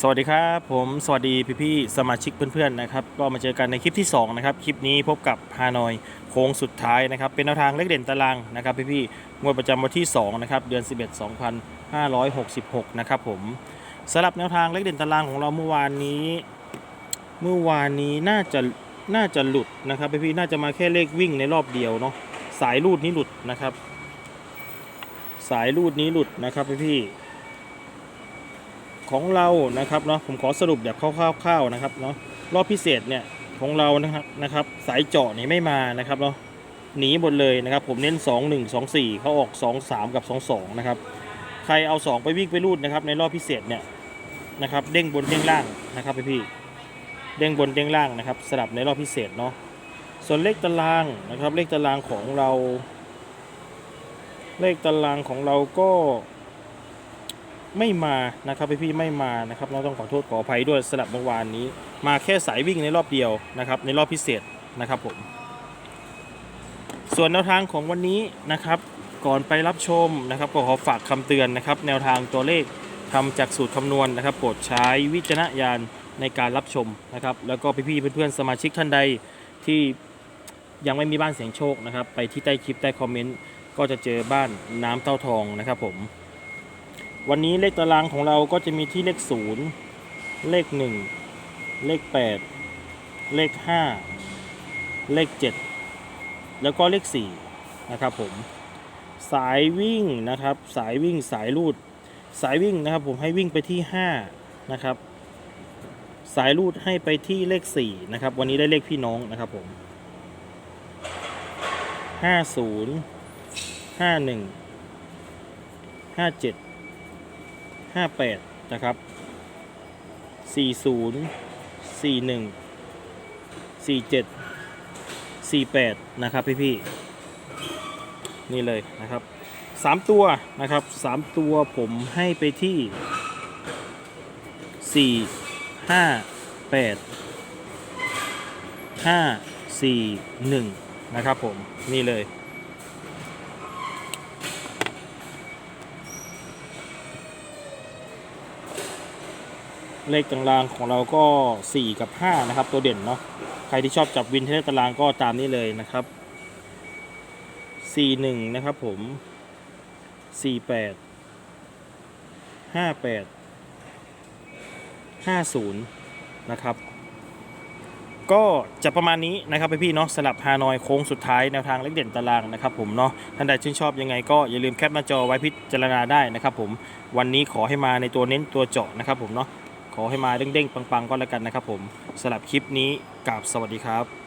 สวัสดีครับผมสวัสดีพี่ๆสมาชิกเพื่อนๆนะครับก็มาเจอกันในคลิปที่2นะครับคลิปนี้พบกับฮานอยโค้งสุดท้ายนะครับเป็นแนวทางเลขเด่นตารางนะครับพี่ๆงวดประจำวันที่2นะครับเดือน 11 2566นะครับผมสำหรับแนวทางเลขเด่นตารางของเราเมื่อวานนี้ เมื่อวานนี้น่าจะน่าจะหลุดนะครับพี่ๆน่าจะมาแค่เลขวิ่งในรอบเดียวเนาะสายรูดนี้หลุดนะครับ สายรูดนี้หลุดนะครับพี่ๆ ของเรานะครับเนาะผมขอสรุปแบบคร่าวๆนะครับเนาะรอบพิเศษเนี่ยของเรานะครับนะครับ สายเจาะนี่ไม่มานะครับเนาะหนีหมดเลยนะครับ ผมเน้น 2 1 2 4เขาออก 2 3 กับ 2 2 นะครับ ใครเอา 2 ไปวิ่งไปรูดนะครับ ในรอบพิเศษเนี่ยนะครับ เด้งบนเด้งล่างนะครับพี่ๆเด้งบนเด้งล่างนะครับสลับในรอบพิเศษเนาะส่วนเลขตารางนะครับ เลขตารางของเรา เลขตารางของเราก็ ไม่มานะครับพี่ๆไม่มานะครับเราต้องขอโทษขออภัยด้วยสลับเมื่อวานนี้ มาแค่สายวิ่งในรอบเดียวนะครับ ในรอบพิเศษนะครับผม ส่วนแนวทางของวันนี้นะครับก่อนไปรับชมนะครับ ก็ขอฝากคำเตือนนะครับ แนวทางตัวเลขทำจากสูตรคำนวณนะครับโปรดใช้วิจารณญาณในการรับชมนะครับ แล้วก็พี่ๆเพื่อนๆสมาชิกท่านใดที่ยังไม่มีบ้านเสียงโชคนะครับ ไปที่ใต้คลิปใต้คอมเมนต์ก็จะเจอบ้านน้ำเต้าทองนะครับผม วันนี้เลขตารางของเราก็จะมีที่เลข 0 เลข 1 เลข 8 เลข 5 เลข 7 แล้วก็เลข 4 นะครับผม สายวิ่งนะครับ สายวิ่งสายรูด สายวิ่งนะครับผมให้วิ่งไปที่ 5 นะครับ สายรูดให้ไปที่เลข 4 นะครับ วันนี้ได้เลขพี่น้องนะครับผม 50 51 57 58 นะครับ 40 41 47 48 นะครับพี่ๆนี่เลยนะครับ 3 ตัวนะครับ 3 ตัวผมให้ไปที่ 4 5 8 5 4 1 นะครับผม นี่เลย เลขตารางของเราก็ 4 กับ 5 นะครับ ตัวเด่นเนาะใครที่ชอบจับวินเทเลขตารางก็ตามนี้เลยนะครับ 41 นะครับผม 48 58 50 นะครับ ก็จะประมาณนี้นะครับพี่เนาะสลับฮานอยโค้งสุดท้ายแนวทางเลขเด่นตารางนะครับผมเนาะท่านใดชื่นชอบยังไงก็อย่าลืมแคปหน้าจอไว้พิจารณาได้นะครับผมวันนี้ขอให้มาในตัวเน้นตัวเจาะนะครับผมเนาะ ขอให้มาเด้งๆ ปังๆก็แล้วกันนะครับผมสำหรับคลิปนี้กับสวัสดีครับ